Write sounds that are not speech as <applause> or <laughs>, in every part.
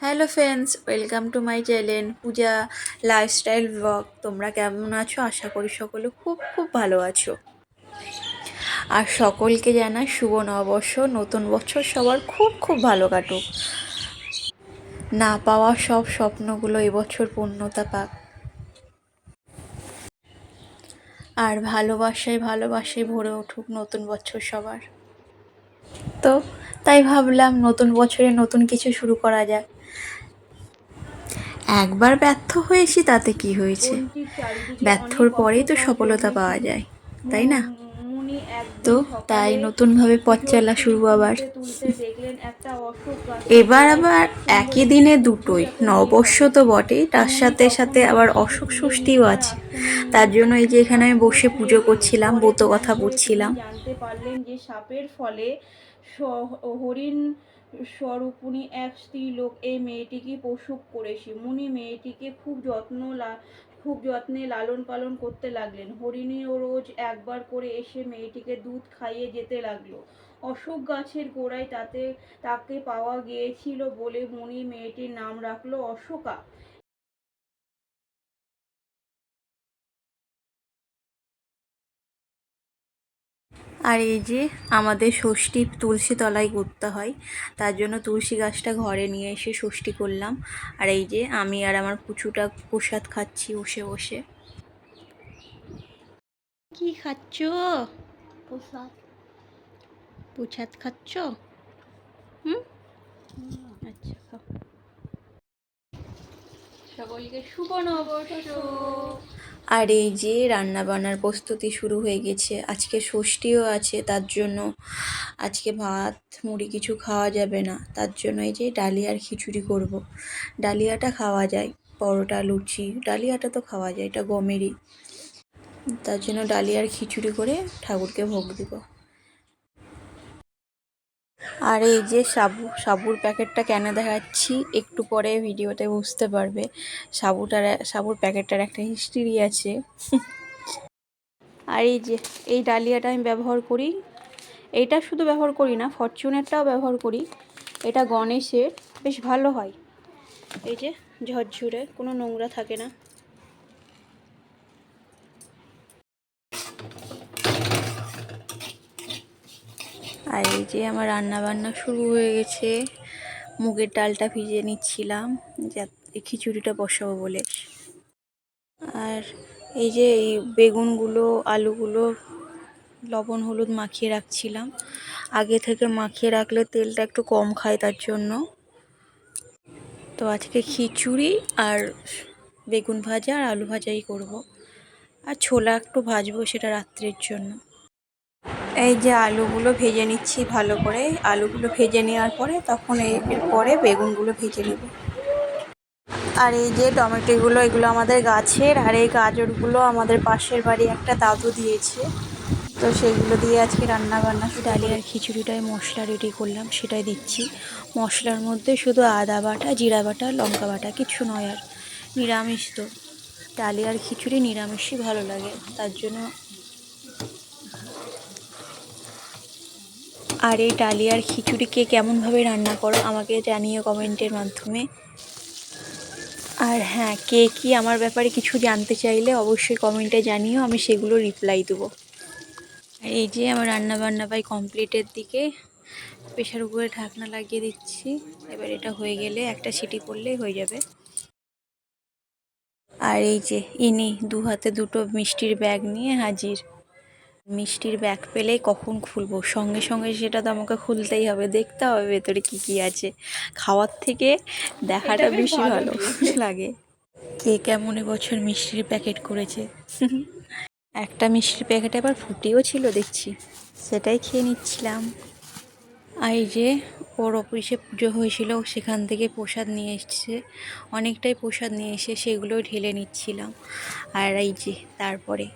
Hello friends welcome to my channel Puja lifestyle blog তোমরা কেমন আছো? আশা করি সকলে খুব খুব ভালো আছো। আর সকলকে জানাই শুভ নববর্ষ, নতুন বছর সবার খুব খুব ভালো কাটুক। না পাওয়া সব স্বপ্নগুলো এবছর পূর্ণতা পাক। আর ভালোবাসায় ভালোবাসায় ভরে উঠুক নতুন বছর সবার। তো? তাই ভাবলাম নতুন বছরে নতুন কিছু শুরু করা যাক। একবার ব্যর্থ হয়েছি তাতে কি হয়েছে? ব্যর্থর পরেই তো সফলতা পাওয়া যায় তাই না? তো তাই নতুনভাবে পথ চলা শুরু আবার। এবার আবার একই দিনে দুটোই। নববর্ষ তো বটেই তার সাথে সাথে আবার অশোক ষষ্ঠীও আছে। তার জন্য এই যে এখানে আমি বসে পুজো করছিলাম ব্রত কথা পড়ছিলাম জানতে পারলেন যে সাপের ফলে হরিণ স্বরূপিণী এক স্ত্রী লোক এই মেয়েটিকে প্রসব করেছে। মুনি মেয়েটিকে খুব যত্ন খুব যত্নে লালন পালন করতে লাগলেন। হরিণীও রোজ একবার করে এসে মেয়েটিকে দুধ খাইয়ে যেতে লাগল। অশোক গাছের গোড়ায় তাতে তাকে পাওয়া গিয়েছিল বলে মুনি মেয়েটির নাম রাখল অশোকা। আর এই যে আমাদের ষষ্ঠী তুলসী তলায় করতে হয় তার জন্য তুলসী গাছটা ঘরে নিয়ে এসে ষষ্ঠী করলাম। আর এই যে আমি আর আমার পুচুটা প্রসাদ খাচ্ছি বসে বসে। কি খাচ্ছ? প্রসাদ। প্রসাদ খাচ্ছ? হুম? আচ্ছা খাও। সকলকে শুভ নববর্ষ। আর এই যে রান্না বান্নার প্রস্তুতি শুরু হয়ে গেছে, আজকে ষষ্ঠীও আছে, তার জন্য আজকে ভাত, মুড়ি কিছু খাওয়া যাবে না, তার জন্য এই যে ডালিয়ার খিচুড়ি করব। ডালিয়াটা খাওয়া যায়, পরোটা, লুচি, ডালিয়াটা তো খাওয়া যায়, এটা গমেরই। তার জন্য ডালিয়ার খিচুড়ি করে ঠাকুরকে ভোগ দিব। আর এই যে সাবু, সাবুর প্যাকেটটা কেন দেখাচ্ছি একটু পরে ভিডিওতে বুঝতে পারবে। সাবুটার, সাবুর প্যাকেটটার একটা হিস্ট্রি আছে। আর এই যে, এই ডালিয়াটা আমি ব্যবহার করি। এইটা শুধু ব্যবহার করি না, ফরচুনেরটাও ব্যবহার করি। এটা গণেশের, বেশ ভালো হয়। এই যে ঝরঝরে, কোনো নোংরা থাকে না। আর এই যে আমার রান্না বান্না শুরু হয়ে গেছে। মুগের ডালটা ভিজিয়ে নিচ্ছিলাম, যাতে খিচুড়িটা বসাবো বলে। আর এই যে এই বেগুনগুলো, আলুগুলো, লবণ, হলুদ মাখিয়ে রাখছিলাম। আগে থেকে মাখিয়ে রাখলে তেলটা একটু কম খায় তার জন্য। তো আজকে খিচুড়ি আর বেগুন ভাজা আর আলু ভাজাই করব। আর ছোলা একটু ভাজবো সেটা রাত্রের জন্য। এই যে আলুগুলো ভেজে নিচ্ছি ভালো করে। আলুগুলো ভেজে নেওয়ার পরে তখন এ- এরপরে বেগুনগুলো ভেজে নেব। আর এই যে টমেটোগুলো, এগুলো আমাদের গাছের, আর এই গাজরগুলো আমাদের পাশের বাড়ি একটা দাদু দিয়েছে। তো সেগুলো দিয়ে আজকে রান্না বান্না ডালি আর খিচুড়িটায় মশলা রেডি করলাম, সেটাই দিচ্ছি। মশলার মধ্যে শুধু আদা বাটা, জিরা বাটা, লঙ্কা বাটা, কিছু নয় আর, নিরামিষ তো। ডালি আর খিচুড়ি নিরামিষই ভালো লাগে, তার জন্য আর এই ডালিয়ার খিচুড়িকে কেমনভাবে রান্না করো আমাকে জানিও কমেন্টের মাধ্যমে। আর হ্যাঁ কে কি আমার ব্যাপারে কিছু জানতে চাইলে অবশ্যই কমেন্টে জানিও, আমি সেগুলো রিপ্লাই দেবো। আর এই যে আমার রান্না বান্না পাই কমপ্লিটের দিকে, প্রেশার উপরে ঢাকনা লাগিয়ে দিচ্ছি। এবার এটা হয়ে গেলে একটা সিটি করলেই হয়ে যাবে। আর এই যে, ইনি দু হাতে দুটো মিষ্টির ব্যাগ নিয়ে হাজির। মিষ্টির ব্যাগ পেলেই কখন খুলবো? সঙ্গে সঙ্গে সেটা তো আমাকে খুলতেই হবে। দেখতে হবে ভেতরে কি কি আছে। খাওয়ার থেকে দেখাটা বেশি ভালো লাগে। কে কেমন এবছর মিষ্টির প্যাকেট করেছে? <laughs> একটা মিষ্টির প্যাকেট আবার ফুটিও ছিল দেখছি। সেটাই খেয়ে নিচ্ছিলাম। এই যে ওর অফিসে পুজো হয়েছিল সেখান থেকে প্রসাদ নিয়ে এসছে। অনেকটাই প্রসাদ নিয়ে এসে সেগুলো ঢেলে নিচ্ছিলাম। আর এই যে তারপরে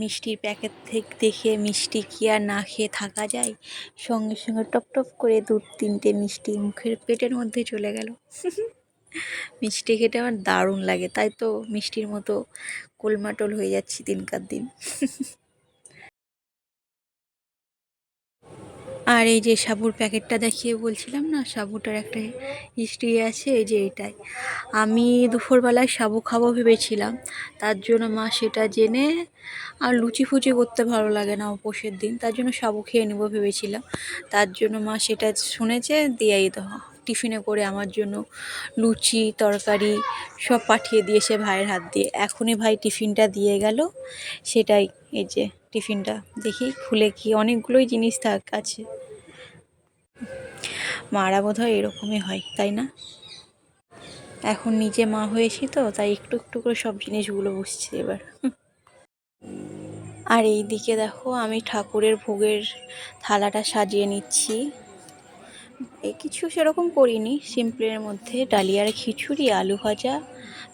মিষ্টির প্যাকেট থেকে, দেখে মিষ্টি কি আর না খেয়ে থাকা যায়? সঙ্গে সঙ্গে টপ টপ করে দু, তিনটে মিষ্টি মুখের পেটের মধ্যে চলে গেল। মিষ্টি খেতে আমার দারুণ লাগে, তাই তো মিষ্টির মতো কোলমাটোল হয়ে যাচ্ছি দিনকার দিন। আর এই যে সাবুর প্যাকেটটা দেখিয়ে বলছিলাম না, সাবুটার একটা হিস্ট্রি আছে, এই যে এটাই। আমি দুপুরবেলায় সাবু খাব ভেবেছিলাম, তার জন্য মা সেটা জেনে আর লুচি ফুচি করতে ভালো লাগে না উপোসের দিন, তার জন্য সাবু খেয়ে নেব ভেবেছিলাম, তার জন্য মা সেটা শুনেছে, দিয়েই তো টিফিনে করে আমার জন্য লুচি, তরকারি সব পাঠিয়ে দিয়েছে ভাইয়ের হাত দিয়ে। এখনই ভাই টিফিনটা দিয়ে গেল। সেটাই এই যে টিফিনটা। দেখি খুলে কি অনেকগুলোই জিনিস থাক আছে। মারা বোধ হয় এরকমই হয়, তাই না? এখন নিজে মা হয়েছি তো, তাই একটু একটু করে সব জিনিসগুলো বুঝছি এবার। আর এই দিকে দেখো আমি ঠাকুরের ভোগের থালাটা সাজিয়ে নিচ্ছি। এ কিছু সেরকম করিনি। সিম্পলের মধ্যে ডালিয়ার খিচুড়ি, আলু ভাজা,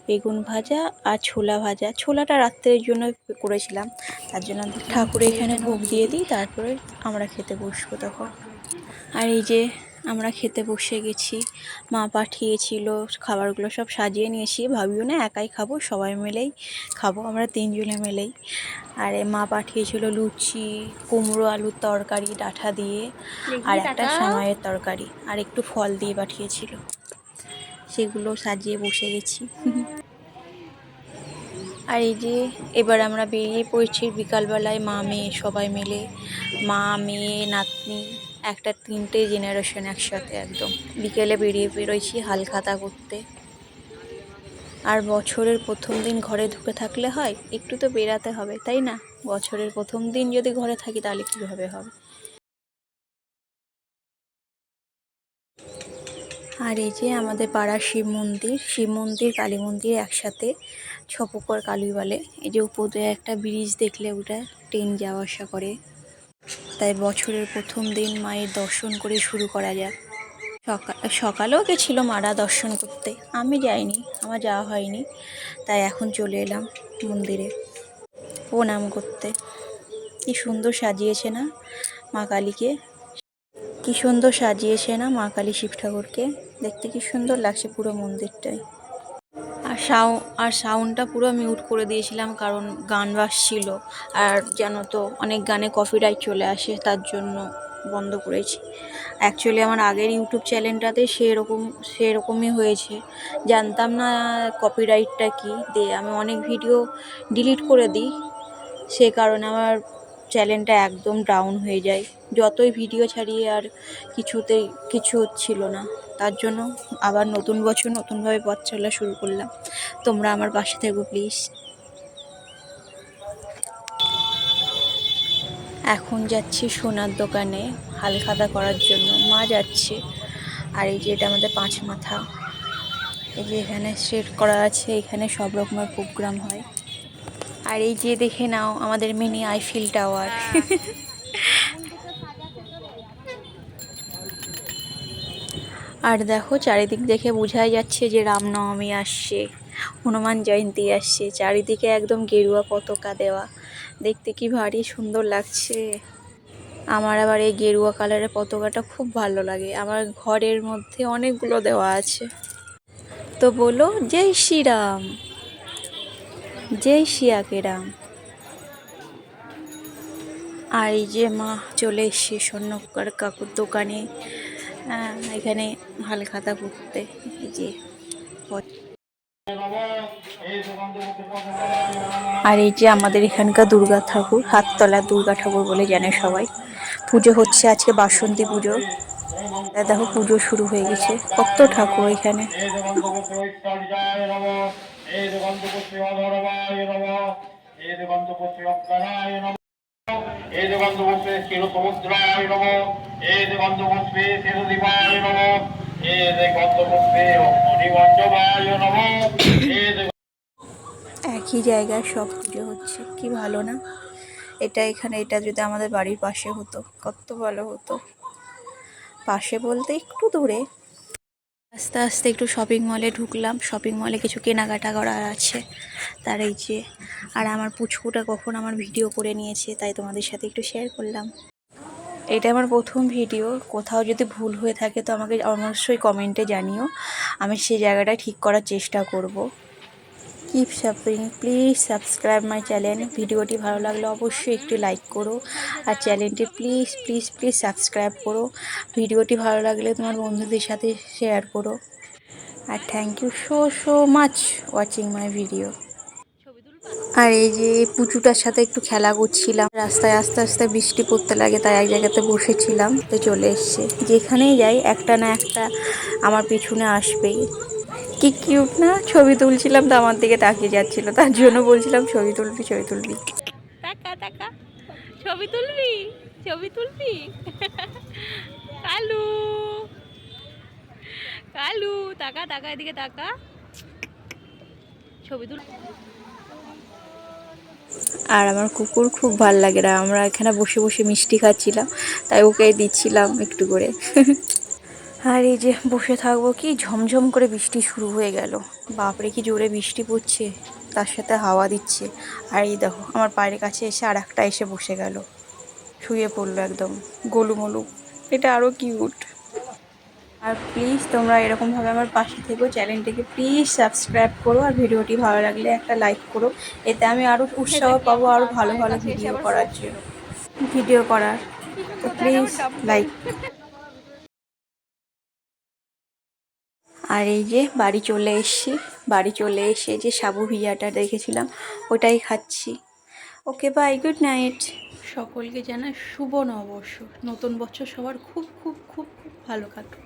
বেগুন ভাজা আর ছোলা ভাজা। ছোলাটা রাত্রের জন্য করেছিলাম। তার জন্য ঠাকুরে এখানে ভোগ দিয়ে দিই, তারপরে আমরা খেতে বসবো তখন। আর এই যে আমরা খেতে বসে গেছি। মা পাঠিয়েছিল খাবারগুলো সব সাজিয়ে নিয়েছি। ভাবিও না একাই খাব সবাই মিলেই খাব আমরা তিনজনে মিলেই। আর মা পাঠিয়েছিল লুচি কুমড়ো আলুর তরকারি ডাঁটা দিয়ে আর একটা সামাইয়ের তরকারি আর একটু ফল দিয়ে পাঠিয়েছিল। সেগুলো সাজিয়ে বসে গেছি। আর এই যে এবার আমরা বেরিয়ে পড়েছি বিকালবেলায় মা মেয়ে সবাই মিলে। মা মেয়ে নাতনি একটা তিনটে জেনারেশন একসাথে একদম। বিকেলে বেরিয়ে বেরোইছি হালখাতা করতে। আর বছরের প্রথম দিন ঘরে ঢুকে থাকলে হয়, একটু তো বেরাতে হবে, তাই না? বছরের প্রথম দিন যদি ঘরে থাকি তাহলে কীভাবে হবে? আর এই যে আমাদের পাড়ার শিব মন্দির শিব মন্দির, কালী মন্দির একসাথে, ছপুকর কালী বলে। এই যে উপর দিয়ে একটা ব্রিজ দেখলে ওটা ট্রেন যাওয়া আসা করে। তাই বছরের প্রথম দিন মায়ের দর্শন করে শুরু করা যাক। সকাল সকালেও গেছিল মারা দর্শন করতে। আমি যাইনি, আমার যাওয়া হয়নি, তাই এখন চলে এলাম মন্দিরে। প্রণাম করতে। কি সুন্দর সাজিয়েছে না মা কালীকে। কি সুন্দর সাজিয়েছে না মা কালী শিব ঠাকুরকে দেখতে কি সুন্দর লাগছে পুরো মন্দিরটাই। সাউ আর সাউন্ডটা পুরো মিউট করে দিয়েছিলাম কারণ গান বাজছিল। আর জানো তো, অনেক গানে কপিরাইট চলে আসে, তার জন্য বন্ধ করেছি। অ্যাকচুয়ালি আমার আগের ইউটিউব চ্যানেলটাতে সেরকম, সেরকমই হয়েছে। জানতাম না কপিরাইটটা কী। দিয়ে আমি অনেক ভিডিও ডিলিট করে দিই। সে কারণে আমার চ্যানেলটা একদম ডাউন হয়ে যায়। যতই ভিডিও ছাড়িয়ে আর কিছুতেই কিছু হচ্ছিল না। তার জন্য আবার নতুন বছর নতুনভাবে পথ চলা শুরু করলাম। তোমরা আমার পাশে থেকো প্লিজ এখন যাচ্ছি সোনার দোকানে হালখাতা করার জন্য। মা যাচ্ছে। আর এই যে এটা আমাদের পাঁচ মাথা। এই যে এখানে সেট করা আছে, এখানে সব রকমের প্রোগ্রাম হয়। আর এই যে দেখে নাও আমাদের মিনি আইফিল টাওয়ার। আর দেখো চারিদিক দেখে বোঝাই যাচ্ছে যে রামনবমী আসছে, হনুমান জয়ন্তী আসছে, চারিদিকে একদম গেরুয়া পতাকা দেওয়া। দেখতে কি ভারী সুন্দর লাগছে। আমার আবার এই গেরুয়া কালারের পতাকাটা খুব ভালো লাগে। আমার ঘরের মধ্যে অনেকগুলো দেওয়া আছে। তো বলো, জয় শ্রীরাম। জয় শিয়াকে রাম আর এই যে মা চলে এসছে স্বর্ণকার কাকুর দোকানে এখানে হালখাতা করতে। যে আর এই যে আমাদের এখানকার দুর্গা ঠাকুর, হাততলা দুর্গা ঠাকুর বলে জানে সবাই। পুজো হচ্ছে আজকে বাসন্তী পুজো। দেখো পুজো শুরু হয়ে গেছে। কত ঠাকুর এখানে। নমঃ এদ একই জায়গায় সব পুজো হচ্ছে, কি ভালো না? এটা এখানে, এটা যদি আমাদের বাড়ির পাশে হতো, কত ভালো হতো। পাশে বলতে একটু দূরে। আস্তে আস্তে একটু শপিং মলে ঢুকলাম। শপিং মলে কিছু কেনাকাটা করার আছে। তার এই যে, আর আমার পুচকুটা কখন আমার ভিডিও করে নিয়েছে, তাই তোমাদের সাথে একটু শেয়ার করলাম। এটা আমার প্রথম ভিডিও কোথাও যদি ভুল হয়ে থাকে তো আমাকে অবশ্যই কমেন্টে জানিও। আমি সেই জায়গাটা ঠিক করার চেষ্টা করব। Keep supporting please subscribe my channel ভিডিওটি ভালো লাগলে অবশ্যই একটু লাইক করো। আর চ্যানেলটি প্লিজ প্লিজ প্লিজ সাবস্ক্রাইব করো। ভিডিওটি ভালো লাগলে তোমার বন্ধুদের সাথে শেয়ার করো। আর thank you so so much watching my video আর এই যে পুচুটার সাথে একটু খেলা করছিলাম, রাস্তায় আস্তে আস্তে বৃষ্টি পড়তে লাগে, তাই এক জায়গাতে বসেছিলাম, তো চলে এসছে। যেখানেই যাই, একটা না একটা আমার পিছনে আসবেই। কি কিউট না? ছবি তুলছিলাম তো আমার দিকে তাকিয়ে যাচ্ছিল। তার জন্য বলছিলাম ছবি তুলবি ছবি তুলবি। টাকা টাকা। ছবি তুলবি? ছবি তুলবি? কালু। কালু টাকা টাকা এদিকে টাকা। ছবি তুল। আর আমার কুকুর খুব ভালো লাগে না। আমরা এখানে বসে বসে মিষ্টি খাচ্ছিলাম তাই ওকে দিচ্ছিলাম একটু করে। আর এই যে বসে থাকব কি ঝমঝম করে বৃষ্টি শুরু হয়ে গেল। বাপরে কি জোরে বৃষ্টি পড়ছে তার সাথে হাওয়া দিচ্ছে। আর এই দেখো আমার পায়ের কাছে এসে আর একটা এসে বসে গেল। শুয়ে পড়ল একদম গোলুমলু। এটা আরও কিউট। আর প্লিজ তোমরা এরকমভাবে আমার পাশে থেকো চ্যানেলটিকে প্লিজ সাবস্ক্রাইব করো আর ভিডিওটি ভালো লাগলে একটা লাইক করো। এতে আমি আরও উৎসাহ পাবো আরও ভালো ভালো ভিডিও করার জন্য। ভিডিও করার তো প্লিজ লাইক আর এই যে বাড়ি চলে এসছি, বাড়ি চলে এসে যে সাবু ভিয়াটা দেখেছিলাম, ওটাই খাচ্ছি। ওকে বাই গুড নাইট সকলকে জানা শুভ নববর্ষ। নতুন বছর সবার খুব খুব খুব খুব ভালো কাটুক।